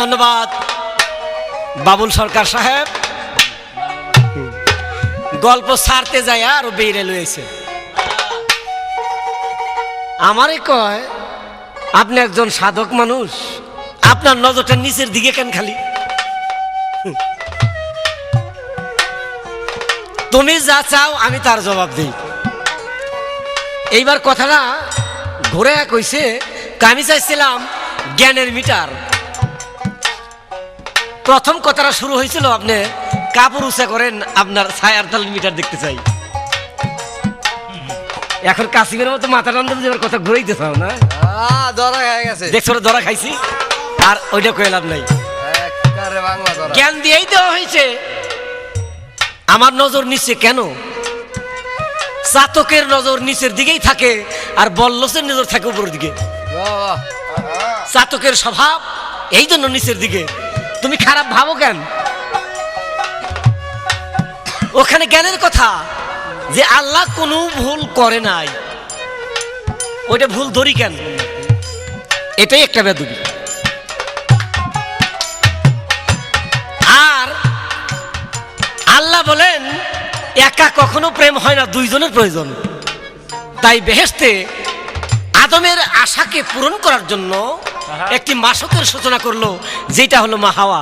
ধন্যবাদ, বাবুল সরকার সাহেব। গল্প ছাড়তে যায় আরও বেড়ে লইছে। আমারে কয়, আপনি একজন সাধক মানুষ, আপনার নজরটা নিচের দিকে কেন খালি? তুমি যা চাও আমি তার জবাব দিই। এইবার কথাটা ঘুরে কইছে আমি চাইছিলাম জ্ঞানের মিটার। প্রথম কথাটা শুরু হয়েছিল আপনি কাপড় উঁচা করেন আপনার ছায়ার তাল মিটার দেখতে চাই। এখন কাশিমের মতো মাথা টান দেওয়ার কথা ঘুরাইতে চাও না? ধরা হয়ে গেছে। দেখছ ধরা খাইছি? আর ওইটা কয়ে লাভ নাই। জ্ঞান দিয়েই দেওয়া হয়েছে। আমার নজর নিচে কেন? চাতকের নজর নিচের দিকেই থাকে আর বল্লসের নজর থাকে উপরের দিকে। চাতকের স্বভাব এই জন্য নিচের দিকে। তুমি খারাপ ভাবো কেন? ওখানে জ্ঞানের কথা যে আল্লাহ কোনো ভুল করে নাই। ওইটা ভুল ধরি কেন? এটাই একটা বেদবি। আর আল্লাহ বলেন, একা কখনো প্রেম হয় না, দুইজনের প্রয়োজন। তাই বেহেস্তে আদমের আশাকে পূরণ করার জন্য একটি মাসকের সূচনা করল যেটা হলো মাহাওয়া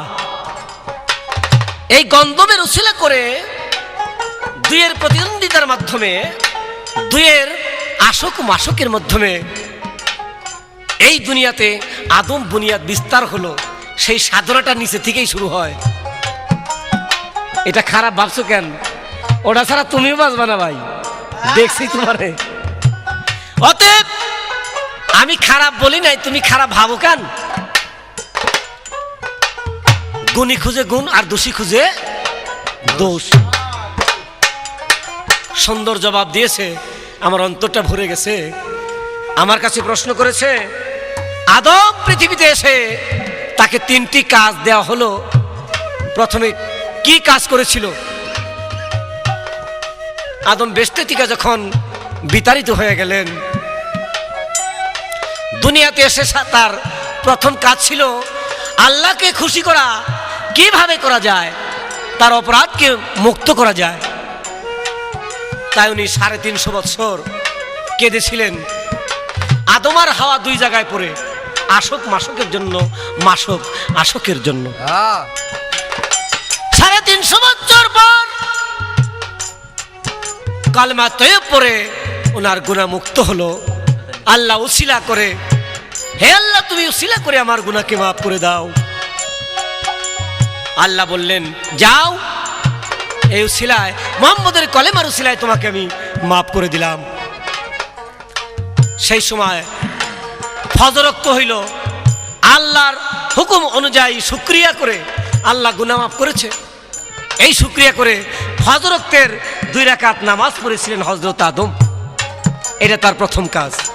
এই গন্ধমের উশিলা করে দুইয়ের প্রতিদ্বন্দ্বিতার মাধ্যমে, দুইয়ের আশক মাসকের মাধ্যমে এই দুনিয়াতে আদম বুনিয়াদ বিস্তার হলো, সেই সাধনাটা নিচে থেকেই শুরু হয়। এটা খারাপ ভাবছ কেন? ওটা ছাড়া তুমিও বাঁচবা না ভাই। দেখছি তোমারে। অতএব আমি খারাপ বলি নাই, তুমি খারাপ ভাবো কেন? গুণী খুঁজে গুণ আর দোষী খুঁজে দোষ। সুন্দর জবাব দিয়েছে, আমার অন্তরটা ভরে গেছে। আমার কাছে প্রশ্ন করেছে, আদম পৃথিবীতে এসে তাকে তিনটি কাজ দেওয়া হলো। প্রথমে কি কাজ করেছিল? আদম বেস্তে থেকে যখন বিতাড়িত হয়ে গেলেন দুনিয়াতে এসে তার প্রথম কাজ ছিল আল্লাহকে খুশি করা। কীভাবে করা যায়? তার অপরাধকে মুক্ত করা যায়। তাই উনি সাড়ে তিনশো বৎসর কেঁদেছিলেন। আদমার হাওয়া দুই জায়গায় পড়ে। আশক মাসকের জন্য মাসক আশকের জন্য। আহ, সাড়ে তিনশো বছর পর কালমা তৈব পরে ওনার গুণা মুক্ত হলো। আল্লাহ উসিলা করে হে আল্লাহ, তুমি উসিলা করে আমার গুনাকে মাফ করে দাও। আল্লাহ বললেন, যাও। এই উসিলায় মোহাম্মদের কলেমার উসিলায় তোমাকে আমি মাফ করে দিলাম। সেই সময় ফজরক্ত হইল। আল্লাহর হুকুম অনুযায়ী শুক্রিয়া করে আল্লাহ গুনা মাফ করেছে। এই শুক্রিয়া করে হজরতের দুই রাকাত নামাজ পড়েছিলেন হজরত আদম। এটা তার প্রথম কাজ।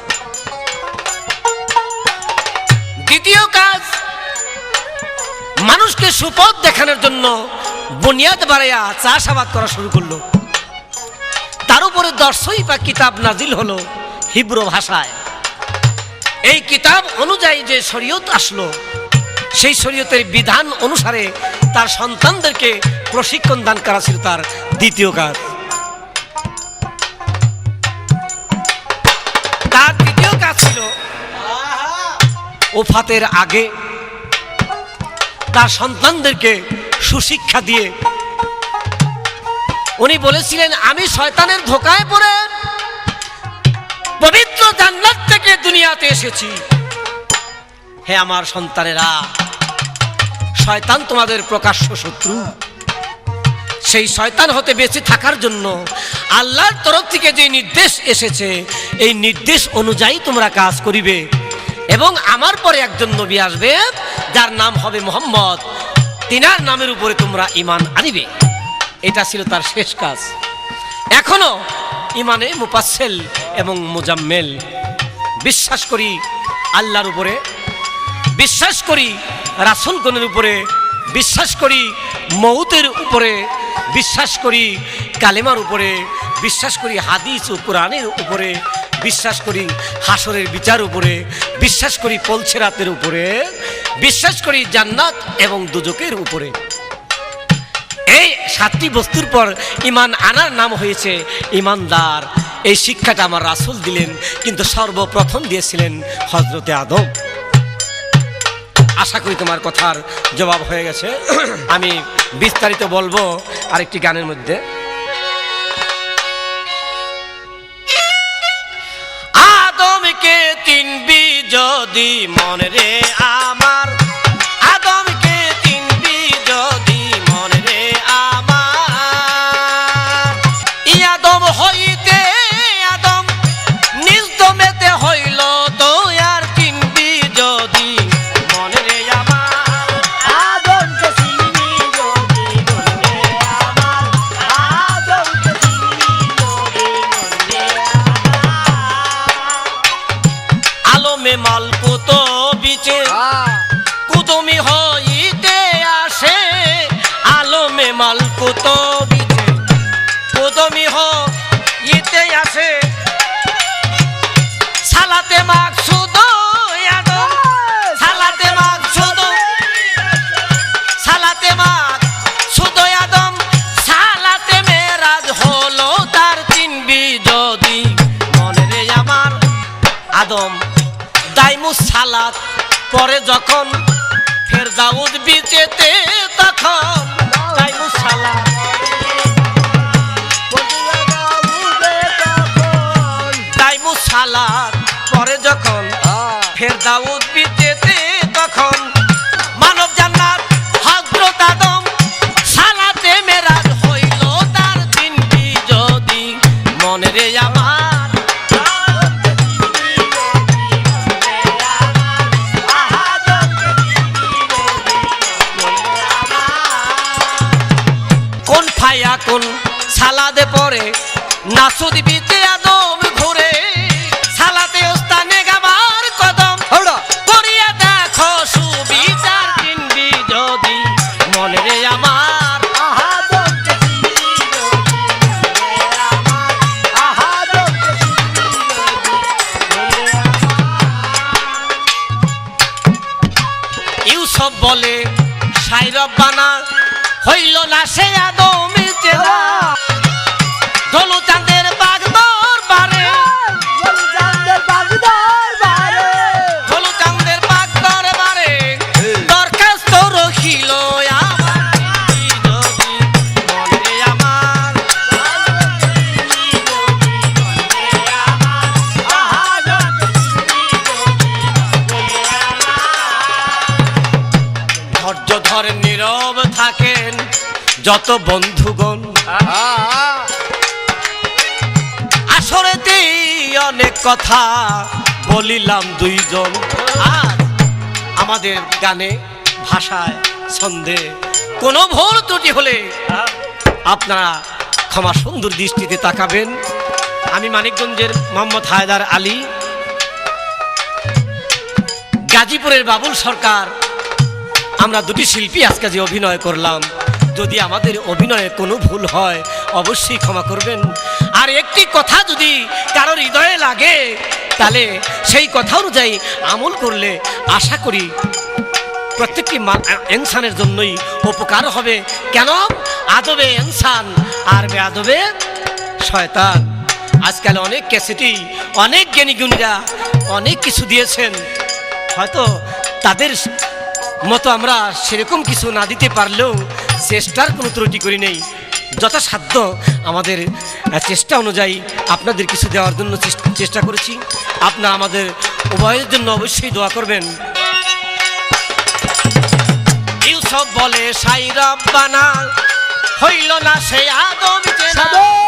মানুষকে সুপথ দেখানোর জন্য বুনিয়াদ বাড়াইয়া চাষাবাদ করা শুরু করল। তার উপরে দর্শই বা কিতাব নাজিল হলো হিব্রু ভাষায়। এই কিতাব অনুযায়ী যে শরীয়ত আসলো, সেই শরীয়তের বিধান অনুসারে তার সন্তানদেরকে প্রশিক্ষণ দান করা ছিল তার দ্বিতীয় কাজ। তার দ্বিতীয় কাজ ছিল ওফাতের আগে তার সন্তানদেরকে সুশিক্ষা দিয়ে। উনি বলেছিলেন, আমি শয়তানের ধোকায় পড়ে পবিত্র জান্নাত থেকে দুনিয়াতে এসেছি। হে আমার সন্তানেরা, শয়তান তোমাদের প্রকাশ্য শত্রু। সেই শয়তান হতে বেঁচে থাকার জন্য আল্লাহর তরফ থেকে যে নির্দেশ এসেছে, এই নির্দেশ অনুযায়ী তোমরা কাজ করিবে। এবং আমার পরে একজন নবী আসবে, যার নাম হবে মোহাম্মদ। তিনার নামের উপরে তোমরা ইমান আনিবে। এটা ছিল তার শেষ কাজ। এখনও ইমানে মুপাসেল এবং মুজাম্মেল। বিশ্বাস করি, আল্লাহর উপরে, বিশ্বাস করি, রাসুলগণের উপরে, বিশ্বাস করি মৌতের উপরে, বিশ্বাস করি, কালেমার উপরে, বিশ্বাস করি, হাদিস ও কোরআনের উপরে বিশ্বাস করি হাসরের বিচার উপরে, বিশ্বাস করি পলছে রাতের উপরে, বিশ্বাস করি জান্নাত এবং দুজকের উপরে। এই সাতটি বস্তুর পর ইমান আনার নাম হয়েছে ইমানদার। এই শিক্ষাটা আমার রাসুল দিলেন, কিন্তু সর্বপ্রথম দিয়েছিলেন হজরতে আদম। আশা করি তোমার কথার জবাব হয়ে গেছে। আমি বিস্তারিত বলব আরেকটি গানের মধ্যে। যদি মন রে আমার পরে যখন ফের দাউদ বিচেতে তখন হইল না সে আদম চেনা। ধলু যত বন্ধুগণ। আসরেতে অনেক কথা বলিলাম দুইজন। আর আমাদের গানে, ভাষায় ছন্দে কোনো ভুল ত্রুটি হলে আপনারা ক্ষমা সুন্দর দৃষ্টিতে তাকাবেন। আমি মানিকগঞ্জের মোহাম্মদ হায়দার আলী। গাজীপুরের বাবুল সরকার। আমরা দুটি শিল্পী আজকে যে অভিনয় করলাম। যদি আমাদের অভিনয়ে কোনো ভুল হয়, অবশ্যই ক্ষমা করবেন। আর একটি কথা যদি কারোর হৃদয়ে লাগে, তাহলে সেই কথা অনুযায়ী আমল করলে আশা করি প্রত্যেকটি ইনসানের জন্যই উপকার হবে। কেন? আদবে ইনসান আর বে আদবে শয়তান। আজকাল অনেক ক্যাসেটি অনেক জ্ঞানীগুণীরা অনেক কিছু দিয়েছেন। হয়তো তাদের মতো আমরা সেরকম কিছু না দিতে পারলেও চেষ্টার কোনো ত্রুটি করি নেই। যথাসাধ্য আমাদের চেষ্টা অনুযায়ী আপনাদের কিছু দেওয়ার জন্য চেষ্টা করেছি। আপনারা আমাদের উভয়ের জন্য অবশ্যই দোয়া করবেন। ইউসব বলে, সাই রব্বানা, হইল না সেই আদম চেনা।